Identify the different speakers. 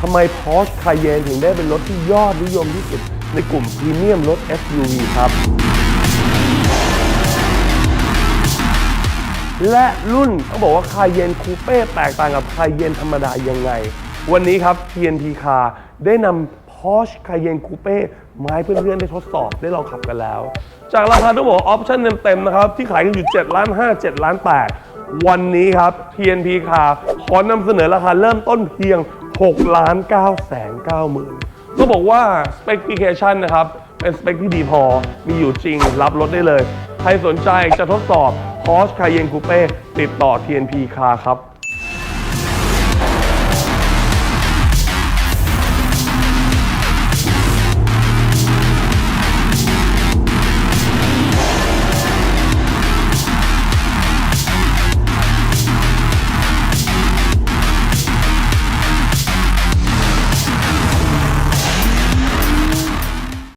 Speaker 1: ทำไม Porsche Cayenne ถึงได้เป็นรถที่ยอดนิยมที่สุด ในกลุ่มพรีเมียมรถ SUV ครับ และรุ่นต้องบอกว่า Cayenne Coupe แตกต่างกับ Cayenne ธรรมดายังไง วันนี้ครับ TNT Car ได้นำ Porsche Cayenne Coupe มาให้เพื่อนๆได้ทดสอบได้ลองขับกันแล้ว จากราคาต้องบอกออปชั่นเต็มๆนะครับ ที่ขายกันอยู่7ล้าน5 7ล้าน8วันนี้ครับ TNT Car ขอนำเสนอราคาเริ่มต้นเพียง 6ล้าน9แสน9หมื่นก็บอกว่า Specification นะครับ เป็นสเปคที่ดีพอ มีอยู่จริง รับรถได้เลย ใครสนใจจะทดสอบ Porsche Cayenne Coupe ติดต่อ TNP Car ครับ